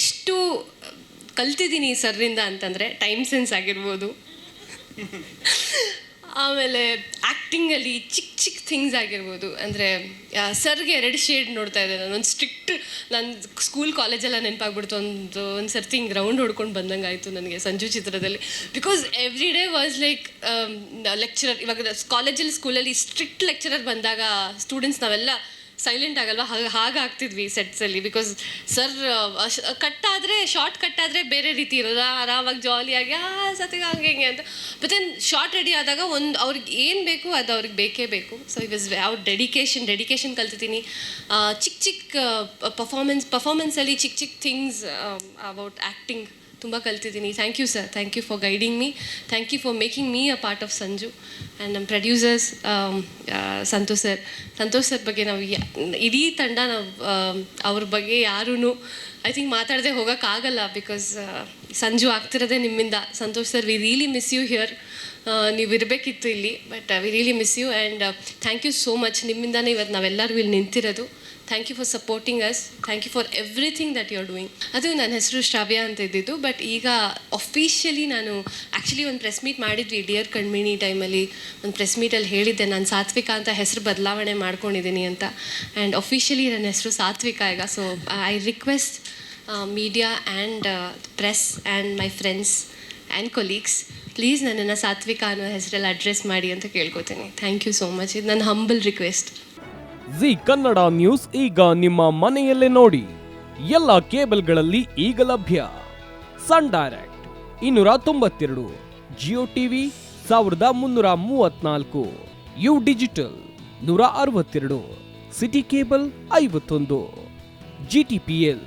ಎಷ್ಟು ಕಲ್ತಿದ್ದೀನಿ ಸರ್ರಿಂದ ಅಂತಂದರೆ ಟೈಮ್ ಸೆನ್ಸ್ ಆಗಿರ್ಬೋದು. ಆಮೇಲೆ ಆ್ಯಕ್ಟಿಂಗಲ್ಲಿ ಚಿಕ್ಕ ಚಿಕ್ಕ ಥಿಂಗ್ಸ್ ಆಗಿರ್ಬೋದು. ಅಂದರೆ ಸರ್ಗೆ ಎರಡು ಶೇಡ್ ನೋಡ್ತಾ ಇದ್ದೆ ನಾನು. ಒಂದು ಸ್ಟ್ರಿಕ್ಟ್ ನನ್ನ ಸ್ಕೂಲ್ ಕಾಲೇಜೆಲ್ಲ ನೆನಪಾಗ್ಬಿಡ್ತು. ಒಂದು ಒಂದು ಸರ್ತಿ ಹಿಂಗೆ ರೌಂಡ್ ಹೊಡ್ಕೊಂಡು ಬಂದಂಗೆ ಆಯಿತು ನನಗೆ ಸಂಜು ಚಿತ್ರದಲ್ಲಿ. Because every day was like lecturer ಇವಾಗ ಕಾಲೇಜಲ್ಲಿ, ಸ್ಕೂಲಲ್ಲಿ ಸ್ಟ್ರಿಕ್ಟ್ ಲೆಕ್ಚರರ್ ಬಂದಾಗ ಸ್ಟೂಡೆಂಟ್ಸ್ ನಾವೆಲ್ಲ ಸೈಲೆಂಟ್ ಆಗಲ್ವಾ? ಹಾಗೆ, ಹಾಗಾಗ್ತಿದ್ವಿ ಸೆಟ್ಸಲ್ಲಿ ಬಿಕಾಸ್ ಸರ್ ಕಟ್ ಆದರೆ ಶಾರ್ಟ್ ಕಟ್ ಆದರೆ ಬೇರೆ ರೀತಿ ಇರೋದು. ಆರಾಮಾಗಿ ಜಾಲಿಯಾಗಿ ಆ ಸತಿಗೆ ಹಂಗೆ, ಹಿಂಗೆ ಅಂತ. ಮತ್ತೆ ಶಾರ್ಟ್ ರೆಡಿ ಆದಾಗ ಒಂದು, ಅವ್ರಿಗೆ ಏನು ಬೇಕು ಅದು ಅವ್ರಿಗೆ ಬೇಕೇ ಬೇಕು. ಸೊ ಇಟ್ ವಾಸ್ ಅವ್ರ ಡೆಡಿಕೇಶನ್ ಡೆಡಿಕೇಶನ್ ಕಲ್ತಿದ್ದೀನಿ. ಚಿಕ್ಕ ಚಿಕ್ಕ ಪರ್ಫಾರ್ಮೆನ್ಸ್ ಪರ್ಫಾಮೆನ್ಸಲ್ಲಿ ಚಿಕ್ಕ ಚಿಕ್ಕ ಥಿಂಗ್ಸ್ ಅಬೌಟ್ ಆ್ಯಕ್ಟಿಂಗ್ ತುಂಬ ಕಲ್ತಿದ್ದೀನಿ. Thank you sir thank you for guiding me thank you for making me a part of Sanju and ನಮ್ಮ producers Santosh sir Santosh sir ಬಗ್ಗೆ ನಾವು ಇಡೀ ತಂಡ ನಾವು ಅವ್ರ ಬಗ್ಗೆ ಯಾರೂ ಐ ಥಿಂಕ್ ಮಾತಾಡದೆ ಹೋಗೋಕ್ಕಾಗಲ್ಲ ಬಿಕಾಸ್ ಸಂಜು ಆಗ್ತಿರೋದೇ ನಿಮ್ಮಿಂದ. Santosh sir we really miss you here ನೀವು ಇರಬೇಕಿತ್ತು ಇಲ್ಲಿ but we really miss you and thank you so much ನಿಮ್ಮಿಂದನೇ ಇವತ್ತು ನಾವೆಲ್ಲರೂ ಇಲ್ಲಿ ನಿಂತಿರೋದು. Thank you for supporting us thank you for everything that you are doing ಅದು ನನ್ನ ಹೆಸರು ಶ್ರಾವ್ಯ ಅಂತ ಇದ್ದಿದ್ದು ಬಟ್ ಈಗ ಅಫಿಷಿಯಲಿ ನಾನು ಆ್ಯಕ್ಚುಲಿ ಒಂದು ಪ್ರೆಸ್ ಮೀಟ್ ಮಾಡಿದ್ವಿ. ಡಿಯರ್ ಕಣ್ಮಿಣಿ ಟೈಮಲ್ಲಿ ಒಂದು ಪ್ರೆಸ್ ಮೀಟಲ್ಲಿ ಹೇಳಿದ್ದೆ. ನಾನು ಸಾತ್ವಿಕ ಅಂತ ಹೆಸರು ಬದಲಾವಣೆ ಮಾಡ್ಕೊಂಡಿದ್ದೀನಿ ಅಂತ. ಆ್ಯಂಡ್ ಅಫೀಷಿಯಲಿ ನನ್ನ ಹೆಸರು ಸಾತ್ವಿಕ ಈಗ so I request media and press and my friends and colleagues please ನನ್ನನ್ನು ಸಾತ್ವಿಕ ಅನ್ನೋ ಹೆಸರಲ್ಲಿ ಅಡ್ರೆಸ್ ಮಾಡಿ ಅಂತ ಕೇಳ್ಕೊತೀನಿ. ಥ್ಯಾಂಕ್ ಯು ಸೋ ಮಚ್ ಇದು ನನ್ನ humble request Zee Kannada news ಈಗ ನಿಮ್ಮ ಮನೆಯಲ್ಲೇ ನೋಡಿ. ಎಲ್ಲ ಕೇಬಲ್ಗಳಲ್ಲಿ ಈಗ ಲಭ್ಯ. ಸನ್ ಡೈರೆಕ್ಟ್ ಇನ್ನೂರ ತೊಂಬತ್ತೆರಡು ಜಿಯೋ ಟಿವಿ ಸಾವಿರದ ಮುನ್ನೂರ ಮೂವತ್ನಾಲ್ಕು ಯು ಡಿಜಿಟಲ್ ನೂರ ಅರವತ್ತೆರಡು ಸಿಟಿ ಕೇಬಲ್ ಐವತ್ತೊಂದು ಜಿ ಟಿ ಪಿ ಎಲ್